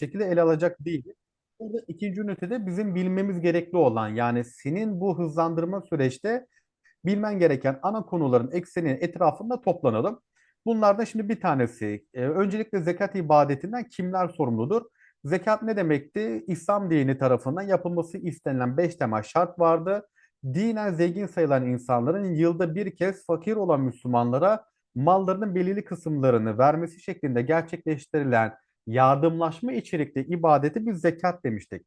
şekilde ele alacak değiliz. Burada ikinci ünitede bizim bilmemiz gerekli olan yani senin bu hızlandırma süreçte bilmen gereken ana konuların ekseninin etrafında toplanalım. Bunlardan şimdi bir tanesi. e, öncelikle zekat ibadetinden kimler sorumludur? Zekat ne demekti? İslam dini tarafından yapılması istenilen beş temel şart vardı. Dinen zengin sayılan insanların yılda bir kez fakir olan Müslümanlara mallarının belirli kısımlarını vermesi şeklinde gerçekleştirilen yardımlaşma içerikli ibadeti biz zekat demiştik.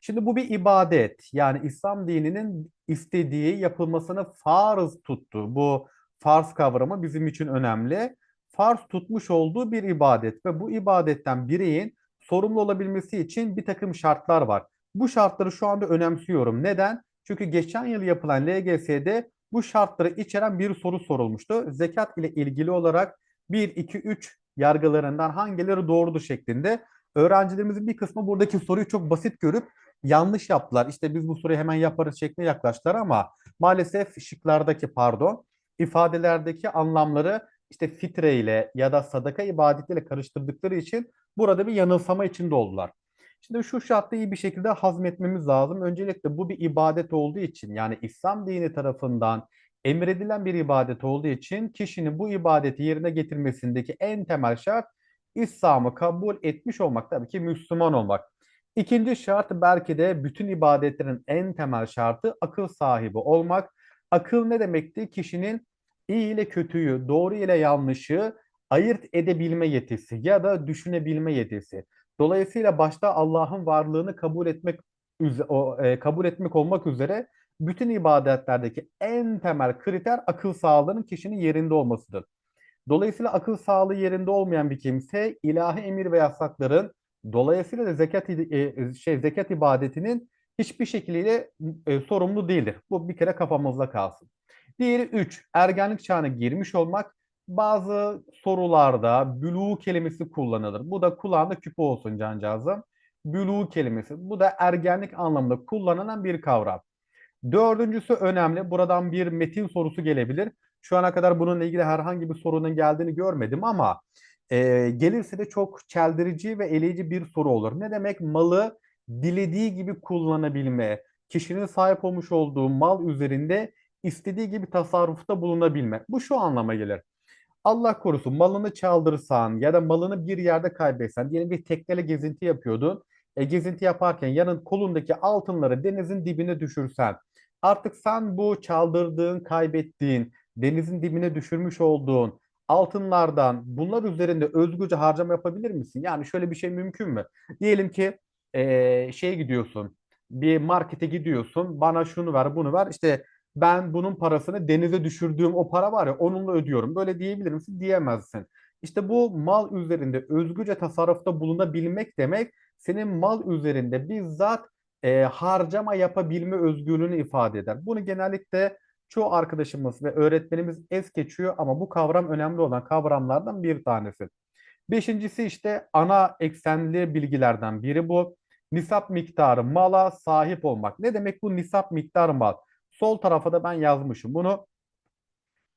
Şimdi bu bir ibadet. Yani İslam dininin istediği yapılmasını farz tuttu. Bu farz kavramı bizim için önemli. Farz tutmuş olduğu bir ibadet ve bu ibadetten bireyin sorumlu olabilmesi için bir takım şartlar var. Bu şartları şu anda önemsiyorum. Neden? Çünkü geçen yıl yapılan LGS'de bu şartları içeren bir soru sorulmuştu. Zekat ile ilgili olarak 1, 2, 3 yargılarından hangileri doğrudur şeklinde. Öğrencilerimizin bir kısmı buradaki soruyu çok basit görüp yanlış yaptılar. İşte biz bu soruyu hemen yaparız şeklinde yaklaştılar ama maalesef şıklardaki pardon ifadelerdeki anlamları işte fitre ile ya da sadaka ibadetiyle karıştırdıkları için burada bir yanılsama içinde oldular. Şimdi şu şartı iyi bir şekilde hazmetmemiz lazım. Öncelikle bu bir ibadet olduğu için yani İslam dini tarafından emredilen bir ibadet olduğu için kişinin bu ibadeti yerine getirmesindeki en temel şart İslam'ı kabul etmiş olmak tabii ki Müslüman olmak. İkinci şart belki de bütün ibadetlerin en temel şartı akıl sahibi olmak. Akıl ne demekti? Kişinin iyi ile kötüyü, doğru ile yanlışı ayırt edebilme yetisi ya da düşünebilme yetisi. Dolayısıyla başta Allah'ın varlığını kabul etmek e, kabul etmek olmak üzere bütün ibadetlerdeki en temel kriter akıl sağlığının kişinin yerinde olmasıdır. Dolayısıyla akıl sağlığı yerinde olmayan bir kimse ilahi emir ve yasakların dolayısıyla da zekat e, şey zekat ibadetinin hiçbir şekilde e, sorumlu değildir. Bu bir kere kafamızda kalsın. Diğeri 3. Ergenlik çağına girmiş olmak. Bazı sorularda bülû kelimesi kullanılır. Bu da kulağında küpe olsun cancağızım. Bülû kelimesi. Bu da ergenlik anlamında kullanılan bir kavram. Dördüncüsü önemli. Buradan bir metin sorusu gelebilir. Şu ana kadar bununla ilgili herhangi bir sorunun geldiğini görmedim ama e, gelirse de çok çeldirici ve eleyici bir soru olur. Ne demek malı dilediği gibi kullanabilme, kişinin sahip olmuş olduğu mal üzerinde istediği gibi tasarrufta bulunabilme. Bu şu anlama gelir. Allah korusun malını çaldırsan ya da malını bir yerde kaybetsen, diyelim bir tekneyle gezinti yapıyordun. E, gezinti yaparken yanın kolundaki altınları denizin dibine düşürsen, artık sen bu çaldırdığın, kaybettiğin, denizin dibine düşürmüş olduğun altınlardan bunlar üzerinde özgürce harcama yapabilir misin? Yani şöyle bir şey mümkün mü? Diyelim ki e, şeye gidiyorsun, bir markete gidiyorsun, bana şunu ver, bunu ver. İşte ben bunun parasını denize düşürdüğüm o para var ya onunla ödüyorum. Böyle diyebilir misin? Diyemezsin. İşte bu mal üzerinde özgürce tasarrufta bulunabilmek demek senin mal üzerinde bizzat e, harcama yapabilme özgürlüğünü ifade eder. Bunu genellikle çoğu arkadaşımız ve öğretmenimiz es geçiyor ama bu kavram önemli olan kavramlardan bir tanesi. Beşincisi işte ana eksenli bilgilerden biri bu. Nisap miktarı mala sahip olmak. Ne demek bu nisap miktarı mal? Sol tarafa da ben yazmışım bunu.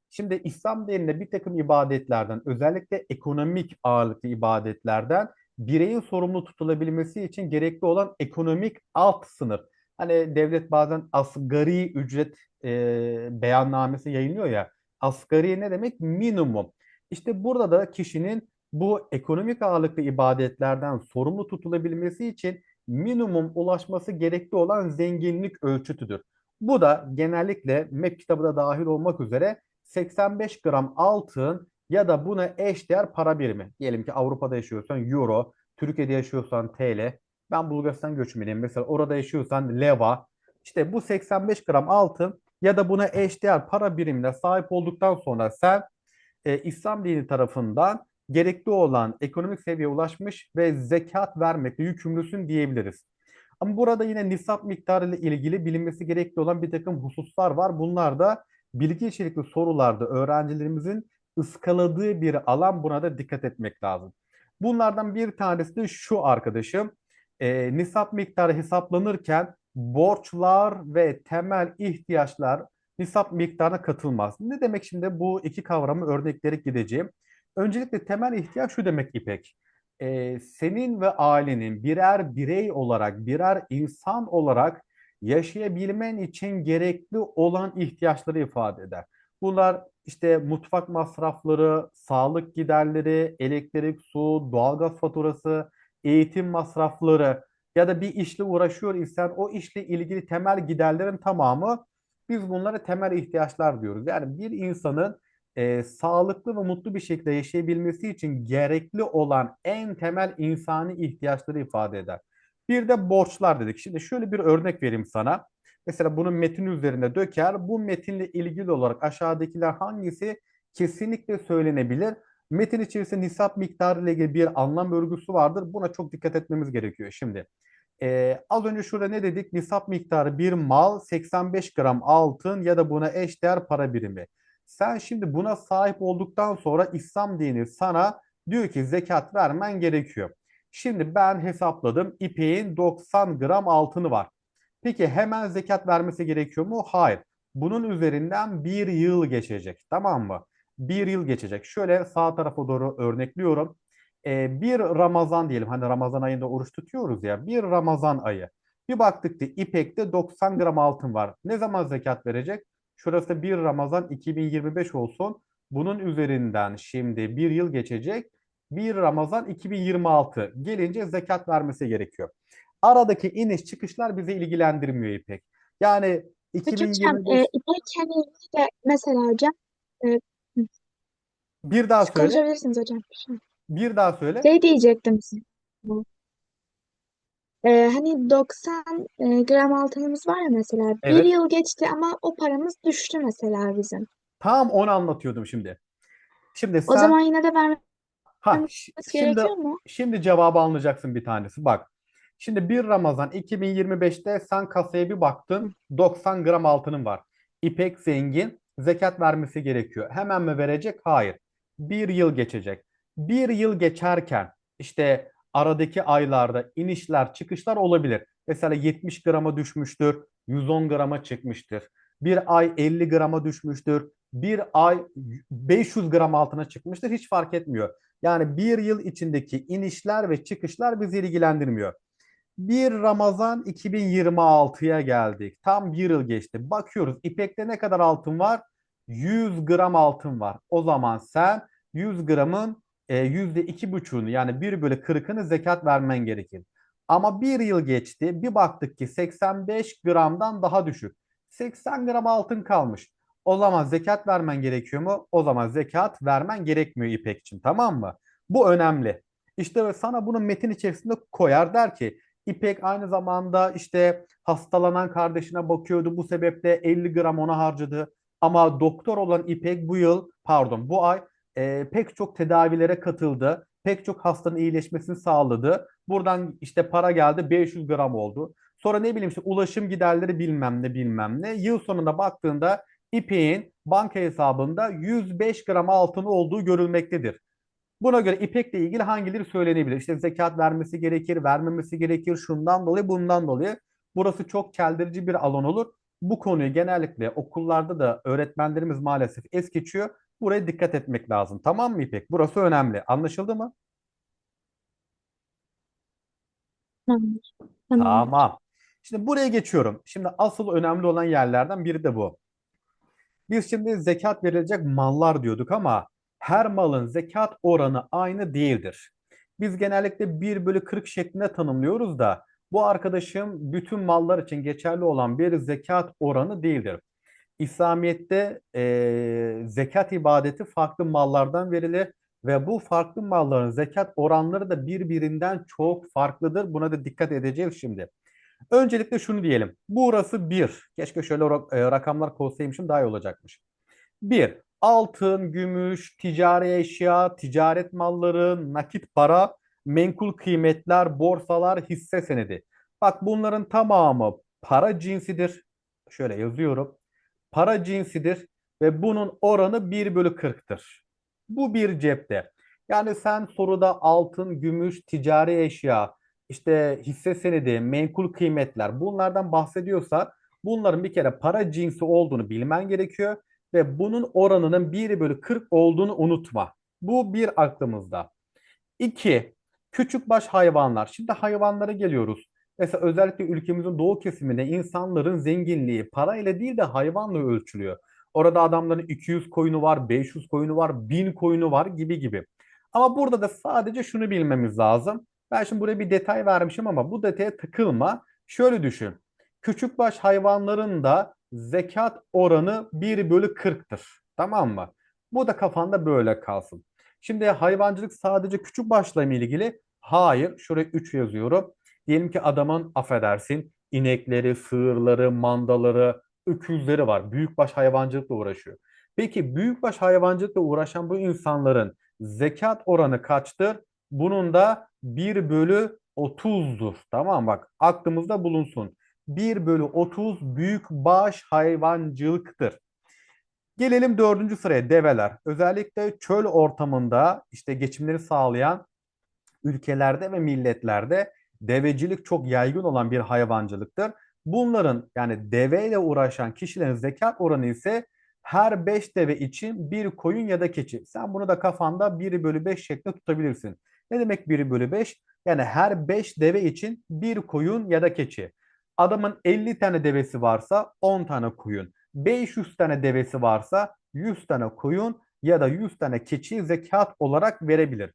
Şimdi İslam dininde bir takım ibadetlerden özellikle ekonomik ağırlıklı ibadetlerden bireyin sorumlu tutulabilmesi için gerekli olan ekonomik alt sınır. Hani devlet bazen asgari ücret e, beyannamesi yayınlıyor ya. Asgari ne demek? Minimum. İşte burada da kişinin bu ekonomik ağırlıklı ibadetlerden sorumlu tutulabilmesi için minimum ulaşması gerekli olan zenginlik ölçütüdür. Bu da genellikle MEP kitabı da dahil olmak üzere 85 gram altın ya da buna eşdeğer para birimi. Diyelim ki Avrupa'da yaşıyorsan euro, Türkiye'de yaşıyorsan TL. Ben Bulgaristan göçmeniyim. Mesela orada yaşıyorsan leva. İşte bu 85 gram altın ya da buna eşdeğer para birimine sahip olduktan sonra sen e, İslam dini tarafından gerekli olan ekonomik seviyeye ulaşmış ve zekat vermekle yükümlüsün diyebiliriz. Ama burada yine nisap miktarı ile ilgili bilinmesi gerekli olan bir takım hususlar var. Bunlar da bilgi içerikli sorularda öğrencilerimizin ıskaladığı bir alan buna da dikkat etmek lazım. Bunlardan bir tanesi de şu arkadaşım. E, nisap miktarı hesaplanırken borçlar ve temel ihtiyaçlar nisap miktarına katılmaz. Ne demek şimdi bu iki kavramı örnekleri gideceğim. Öncelikle temel ihtiyaç şu demek İpek. e, senin ve ailenin birer birey olarak, birer insan olarak yaşayabilmen için gerekli olan ihtiyaçları ifade eder. Bunlar işte mutfak masrafları, sağlık giderleri, elektrik, su, doğalgaz faturası, eğitim masrafları ya da bir işle uğraşıyor isen o işle ilgili temel giderlerin tamamı biz bunlara temel ihtiyaçlar diyoruz. Yani bir insanın e, sağlıklı ve mutlu bir şekilde yaşayabilmesi için gerekli olan en temel insani ihtiyaçları ifade eder. Bir de borçlar dedik. Şimdi şöyle bir örnek vereyim sana. Mesela bunun metin üzerine döker. Bu metinle ilgili olarak aşağıdakiler hangisi kesinlikle söylenebilir? Metin içerisinde nisap miktarı ile ilgili bir anlam örgüsü vardır. Buna çok dikkat etmemiz gerekiyor. Şimdi ee, az önce şurada ne dedik? Nisap miktarı bir mal, 85 gram altın ya da buna eşdeğer para birimi. Sen şimdi buna sahip olduktan sonra İslam dini sana diyor ki zekat vermen gerekiyor. Şimdi ben hesapladım. İpeğin 90 gram altını var. Peki hemen zekat vermesi gerekiyor mu? Hayır. Bunun üzerinden bir yıl geçecek. Tamam mı? Bir yıl geçecek. Şöyle sağ tarafa doğru örnekliyorum. Ee, bir Ramazan diyelim. Hani Ramazan ayında oruç tutuyoruz ya. Bir Ramazan ayı. Bir baktık ki İpek'te 90 gram altın var. Ne zaman zekat verecek? Şurası 1 Ramazan 2025 olsun. Bunun üzerinden şimdi bir yıl geçecek. 1 Ramazan 2026 gelince zekat vermesi gerekiyor. Aradaki iniş çıkışlar bizi ilgilendirmiyor İpek. Yani Peki hocam 2025 e, İpek hani de mesela hocam e, bir daha söyle. konuşabilirsiniz hocam. Bir daha söyle. Şey diyecektim size. E, hani 90 e, gram altınımız var ya mesela bir Evet. yıl geçti ama o paramız düştü mesela bizim. Tam onu anlatıyordum şimdi. Şimdi O sen zaman yine de vermemiz ha ş- şimdi gerekiyor mu? şimdi cevabı anlayacaksın bir tanesi. Bak. Şimdi 1 Ramazan 2025'te sen kasaya bir baktın 90 gram altının var. İpek zengin zekat vermesi gerekiyor. Hemen mi verecek? Hayır. Bir yıl geçecek. Bir yıl geçerken işte aradaki aylarda inişler çıkışlar olabilir. Mesela 70 grama düşmüştür, 110 grama çıkmıştır. Bir ay 50 grama düşmüştür, bir ay 500 gram altına çıkmıştır. Hiç fark etmiyor. Yani bir yıl içindeki inişler ve çıkışlar bizi ilgilendirmiyor. Bir Ramazan 2026'ya geldik. Tam bir yıl geçti. Bakıyoruz İpek'te ne kadar altın var? 100 gram altın var. O zaman sen 100 gramın e, yüzde iki buçuğunu yani bir bölü kırkını zekat vermen gerekir. Ama bir yıl geçti. Bir baktık ki 85 gramdan daha düşük. 80 gram altın kalmış. O zaman zekat vermen gerekiyor mu? O zaman zekat vermen gerekmiyor İpek'ciğim. Tamam mı? Bu önemli. İşte sana bunu metin içerisinde koyar der ki İpek aynı zamanda işte hastalanan kardeşine bakıyordu. Bu sebeple 50 gram ona harcadı. Ama doktor olan İpek bu yıl, pardon bu ay e, pek çok tedavilere katıldı. Pek çok hastanın iyileşmesini sağladı. Buradan işte para geldi 500 gram oldu. Sonra ne bileyim işte ulaşım giderleri bilmem ne bilmem ne. Yıl sonunda baktığında İpek'in banka hesabında 105 gram altın olduğu görülmektedir. Buna göre İpek'le ilgili hangileri söylenebilir? İşte zekat vermesi gerekir, vermemesi gerekir, şundan dolayı, bundan dolayı. Burası çok çeldirici bir alan olur. Bu konuyu genellikle okullarda da öğretmenlerimiz maalesef es geçiyor. Buraya dikkat etmek lazım. Tamam mı İpek? Burası önemli. Anlaşıldı mı? Tamamdır. Tamamdır. Tamam. Şimdi buraya geçiyorum. Şimdi asıl önemli olan yerlerden biri de bu. Biz şimdi zekat verilecek mallar diyorduk ama her malın zekat oranı aynı değildir. Biz genellikle bir bölü 40 şeklinde tanımlıyoruz da bu arkadaşım bütün mallar için geçerli olan bir zekat oranı değildir. İslamiyet'te e, zekat ibadeti farklı mallardan verilir ve bu farklı malların zekat oranları da birbirinden çok farklıdır. Buna da dikkat edeceğiz şimdi. Öncelikle şunu diyelim. Burası bir. Keşke şöyle ra- rakamlar koysaymışım daha iyi olacakmış. Bir, altın, gümüş, ticari eşya, ticaret malları, nakit para, menkul kıymetler, borsalar, hisse senedi. Bak bunların tamamı para cinsidir. Şöyle yazıyorum. Para cinsidir ve bunun oranı bir bölü 40'tır. Bu bir cepte. Yani sen soruda altın, gümüş, ticari eşya, işte hisse senedi, menkul kıymetler bunlardan bahsediyorsa bunların bir kere para cinsi olduğunu bilmen gerekiyor ve bunun oranının 1 bölü 40 olduğunu unutma. Bu bir aklımızda. İki, Küçükbaş hayvanlar. Şimdi hayvanlara geliyoruz. Mesela özellikle ülkemizin doğu kesiminde insanların zenginliği parayla değil de hayvanla ölçülüyor. Orada adamların 200 koyunu var, 500 koyunu var, 1000 koyunu var gibi gibi. Ama burada da sadece şunu bilmemiz lazım. Ben şimdi buraya bir detay vermişim ama bu detaya takılma. Şöyle düşün. Küçükbaş hayvanların da zekat oranı 1 bölü 40'tır. Tamam mı? Bu da kafanda böyle kalsın. Şimdi hayvancılık sadece küçük başla mı ilgili? Hayır. Şuraya 3 yazıyorum. Diyelim ki adamın affedersin inekleri, sığırları, mandaları, öküzleri var. Büyükbaş hayvancılıkla uğraşıyor. Peki büyükbaş hayvancılıkla uğraşan bu insanların zekat oranı kaçtır? Bunun da 1 bölü 30'dur. Tamam bak aklımızda bulunsun. 1 bölü 30 büyükbaş hayvancılıktır. Gelelim dördüncü sıraya develer. Özellikle çöl ortamında işte geçimleri sağlayan ülkelerde ve milletlerde devecilik çok yaygın olan bir hayvancılıktır. Bunların yani deveyle uğraşan kişilerin zekat oranı ise her 5 deve için bir koyun ya da keçi. Sen bunu da kafanda 1 bölü 5 şeklinde tutabilirsin. Ne demek 1 bölü 5? Yani her 5 deve için bir koyun ya da keçi. Adamın 50 tane devesi varsa 10 tane koyun. 500 tane devesi varsa 100 tane koyun ya da 100 tane keçi zekat olarak verebilir.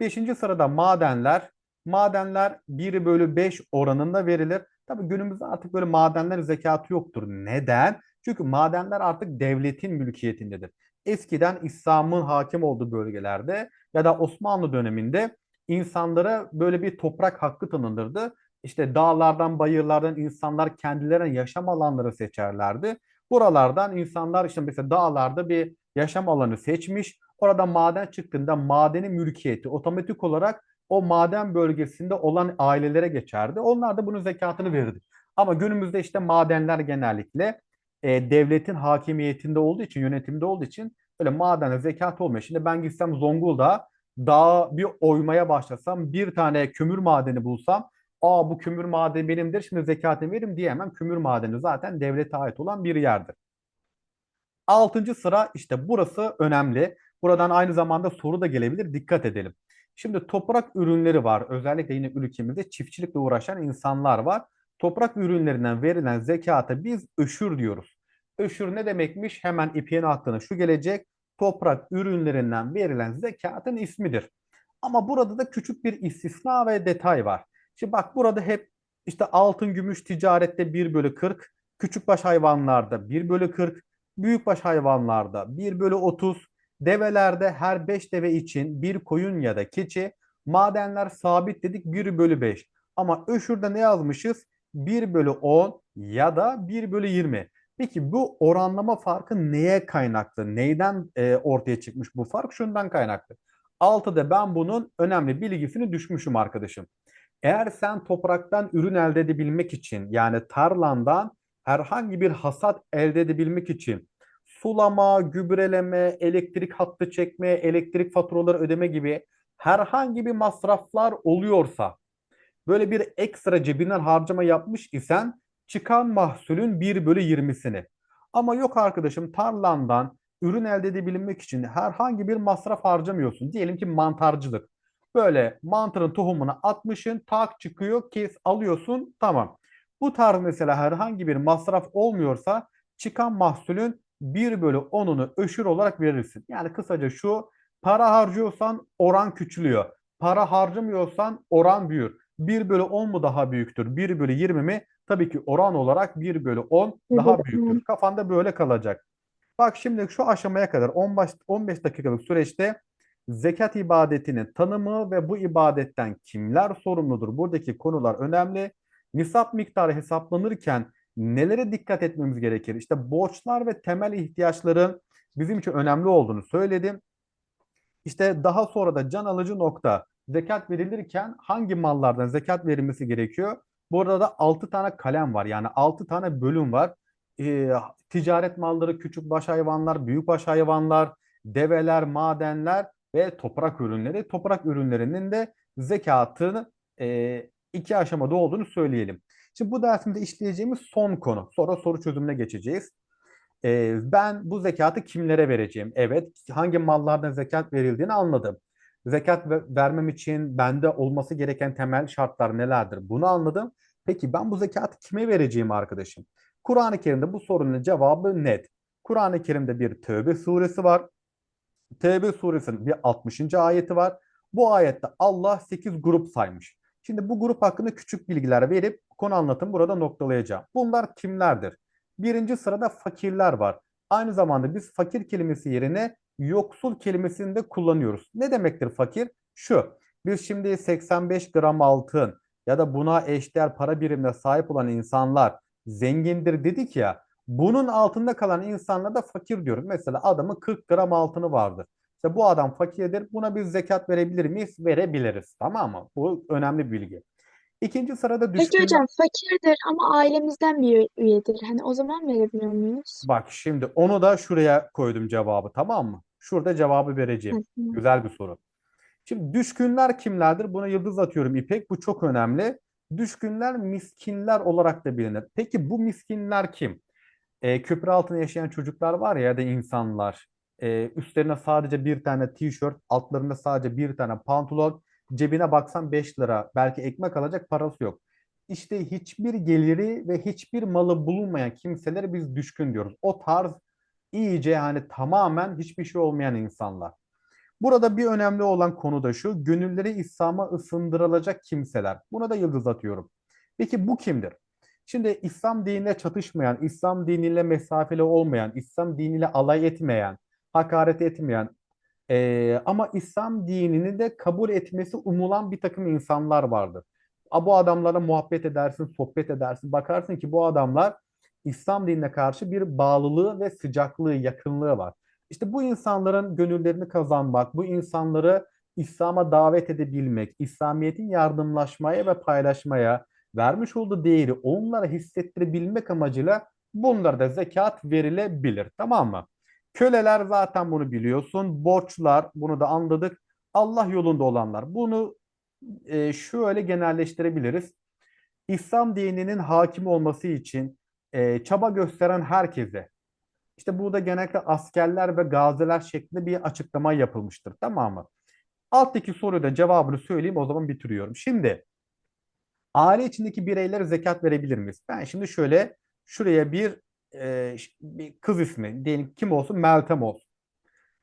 Beşinci sırada madenler. Madenler 1 bölü 5 oranında verilir. Tabii günümüzde artık böyle madenler zekatı yoktur. Neden? Çünkü madenler artık devletin mülkiyetindedir. Eskiden İslam'ın hakim olduğu bölgelerde ya da Osmanlı döneminde insanlara böyle bir toprak hakkı tanınırdı. İşte dağlardan, bayırlardan insanlar kendilerine yaşam alanları seçerlerdi. Buralardan insanlar işte mesela dağlarda bir yaşam alanı seçmiş. Orada maden çıktığında madenin mülkiyeti otomatik olarak o maden bölgesinde olan ailelere geçerdi. Onlar da bunun zekatını verirdi. Ama günümüzde işte madenler genellikle e, devletin hakimiyetinde olduğu için, yönetimde olduğu için öyle madene zekat olmuyor. Şimdi ben gitsem Zonguldak'a dağa bir oymaya başlasam bir tane kömür madeni bulsam aa bu kömür madeni benimdir şimdi zekatını veririm diyemem. Kömür madeni zaten devlete ait olan bir yerdir. Altıncı sıra işte burası önemli. Buradan aynı zamanda soru da gelebilir. Dikkat edelim. Şimdi toprak ürünleri var. Özellikle yine ülkemizde çiftçilikle uğraşan insanlar var. Toprak ürünlerinden verilen zekata biz öşür diyoruz. Öşür ne demekmiş? Hemen ipiğin aklına şu gelecek. Toprak ürünlerinden verilen zekatın ismidir. Ama burada da küçük bir istisna ve detay var. Şimdi bak burada hep işte altın gümüş ticarette 1 bölü 40, küçükbaş hayvanlarda 1 bölü 40, büyükbaş hayvanlarda 1 bölü 30, develerde her 5 deve için bir koyun ya da keçi, madenler sabit dedik 1 bölü 5. Ama öşürde ne yazmışız? 1 bölü 10 ya da 1 bölü 20. Peki bu oranlama farkı neye kaynaklı? Neyden e, ortaya çıkmış bu fark? Şundan kaynaklı. Altıda ben bunun önemli bilgisini düşmüşüm arkadaşım. Eğer sen topraktan ürün elde edebilmek için yani tarlandan herhangi bir hasat elde edebilmek için sulama, gübreleme, elektrik hattı çekme, elektrik faturaları ödeme gibi herhangi bir masraflar oluyorsa böyle bir ekstra cebinden harcama yapmış isen çıkan mahsulün 1 bölü 20'sini. Ama yok arkadaşım tarlandan ürün elde edebilmek için herhangi bir masraf harcamıyorsun. Diyelim ki mantarcılık. Böyle mantarın tohumunu atmışın, tak çıkıyor, kes alıyorsun, tamam. Bu tarz mesela herhangi bir masraf olmuyorsa çıkan mahsulün 1 bölü 10'unu öşür olarak verirsin. Yani kısaca şu para harcıyorsan oran küçülüyor. Para harcamıyorsan oran büyür. 1 bölü 10 mu daha büyüktür? 1 bölü 20 mi? Tabii ki oran olarak 1 bölü 10 daha büyüktür. Kafanda böyle kalacak. Bak şimdi şu aşamaya kadar 15, 15 dakikalık süreçte zekat ibadetinin tanımı ve bu ibadetten kimler sorumludur? Buradaki konular önemli. Nisap miktarı hesaplanırken nelere dikkat etmemiz gerekir? İşte borçlar ve temel ihtiyaçların bizim için önemli olduğunu söyledim. İşte daha sonra da can alıcı nokta zekat verilirken hangi mallardan zekat verilmesi gerekiyor? Burada da 6 tane kalem var. Yani 6 tane bölüm var. Ee, ticaret malları, küçük baş hayvanlar, büyük baş hayvanlar, develer, madenler ve toprak ürünleri. Toprak ürünlerinin de zekatını e, iki aşamada olduğunu söyleyelim. Şimdi bu dersimde işleyeceğimiz son konu. Sonra soru çözümüne geçeceğiz. Ee, ben bu zekatı kimlere vereceğim? Evet, hangi mallardan zekat verildiğini anladım. Zekat ve- vermem için bende olması gereken temel şartlar nelerdir? Bunu anladım. Peki ben bu zekatı kime vereceğim arkadaşım? Kur'an-ı Kerim'de bu sorunun cevabı net. Kur'an-ı Kerim'de bir Tövbe suresi var. Tevbe suresinin bir 60. ayeti var. Bu ayette Allah 8 grup saymış. Şimdi bu grup hakkında küçük bilgiler verip konu anlatımı burada noktalayacağım. Bunlar kimlerdir? Birinci sırada fakirler var. Aynı zamanda biz fakir kelimesi yerine yoksul kelimesini de kullanıyoruz. Ne demektir fakir? Şu, biz şimdi 85 gram altın ya da buna eşdeğer para birimine sahip olan insanlar zengindir dedik ya. Bunun altında kalan insanlara da fakir diyoruz. Mesela adamın 40 gram altını vardır. İşte bu adam fakirdir. Buna biz zekat verebilir miyiz? Verebiliriz. Tamam mı? Bu önemli bir bilgi. İkinci sırada Peki düşkünler. hocam fakirdir ama ailemizden bir üyedir. Hani o zaman verebiliyor muyuz? Bak şimdi onu da şuraya koydum cevabı tamam mı? Şurada cevabı vereceğim. Hı. Güzel bir soru. Şimdi düşkünler kimlerdir? Buna yıldız atıyorum İpek. Bu çok önemli. Düşkünler miskinler olarak da bilinir. Peki bu miskinler kim? E, köprü altında yaşayan çocuklar var ya ya da insanlar. E, üstlerine sadece bir tane tişört, altlarında sadece bir tane pantolon, cebine baksan 5 lira, belki ekmek alacak parası yok. İşte hiçbir geliri ve hiçbir malı bulunmayan kimselere biz düşkün diyoruz. O tarz iyice hani tamamen hiçbir şey olmayan insanlar. Burada bir önemli olan konu da şu, gönülleri İslam'a ısındırılacak kimseler. Buna da yıldız atıyorum. Peki bu kimdir? Şimdi İslam diniyle çatışmayan, İslam diniyle mesafeli olmayan, İslam diniyle alay etmeyen, hakaret etmeyen eee, ama İslam dinini de kabul etmesi umulan bir takım insanlar vardır. Bu adamlarla muhabbet edersin, sohbet edersin. Bakarsın ki bu adamlar İslam dinine karşı bir bağlılığı ve sıcaklığı, yakınlığı var. İşte bu insanların gönüllerini kazanmak, bu insanları İslam'a davet edebilmek, İslamiyet'in yardımlaşmaya ve paylaşmaya vermiş olduğu değeri onlara hissettirebilmek amacıyla bunlara da zekat verilebilir. Tamam mı? Köleler zaten bunu biliyorsun. Borçlar bunu da anladık. Allah yolunda olanlar. Bunu e, şöyle genelleştirebiliriz. İslam dininin hakim olması için e, çaba gösteren herkese işte burada genellikle askerler ve gaziler şeklinde bir açıklama yapılmıştır. Tamam mı? Alttaki soruyu da cevabını söyleyeyim o zaman bitiriyorum. Şimdi aile içindeki bireylere zekat verebilir miyiz? Ben şimdi şöyle şuraya bir, e, bir kız ismi diyelim kim olsun? Meltem olsun.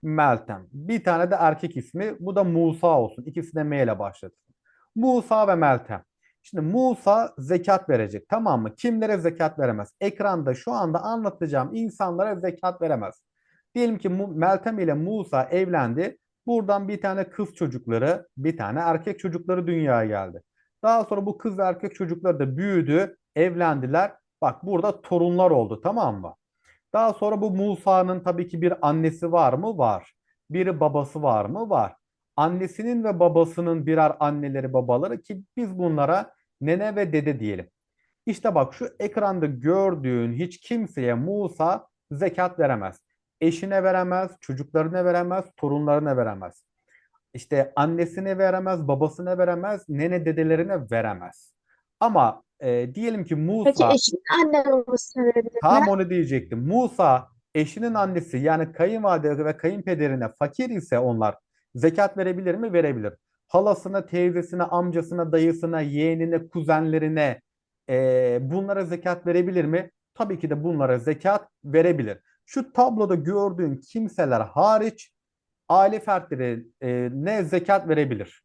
Meltem. Bir tane de erkek ismi. Bu da Musa olsun. İkisi de M ile başlasın. Musa ve Meltem. Şimdi Musa zekat verecek. Tamam mı? Kimlere zekat veremez? Ekranda şu anda anlatacağım insanlara zekat veremez. Diyelim ki Meltem ile Musa evlendi. Buradan bir tane kız çocukları, bir tane erkek çocukları dünyaya geldi. Daha sonra bu kız ve erkek çocukları da büyüdü, evlendiler. Bak burada torunlar oldu, tamam mı? Daha sonra bu Musa'nın tabii ki bir annesi var mı? Var. Bir babası var mı? Var. Annesinin ve babasının birer anneleri babaları ki biz bunlara nene ve dede diyelim. İşte bak şu ekranda gördüğün hiç kimseye Musa zekat veremez. Eşine veremez, çocuklarına veremez, torunlarına veremez. İşte annesine veremez, babasına veremez, nene dedelerine veremez. Ama e, diyelim ki Peki Musa eşinin anne babasına verebilir Tam onu diyecektim. Musa eşinin annesi yani kayınvalide ve kayınpederine fakir ise onlar zekat verebilir mi? Verebilir. Halasına, teyzesine, amcasına, dayısına, yeğenine, kuzenlerine eee, bunlara zekat verebilir mi? Tabii ki de bunlara zekat verebilir. Şu tabloda gördüğün kimseler hariç aile fertleri eee, ne zekat verebilir?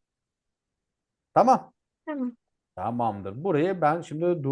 Tamam. Tamam. Tamamdır. Burayı ben şimdi dur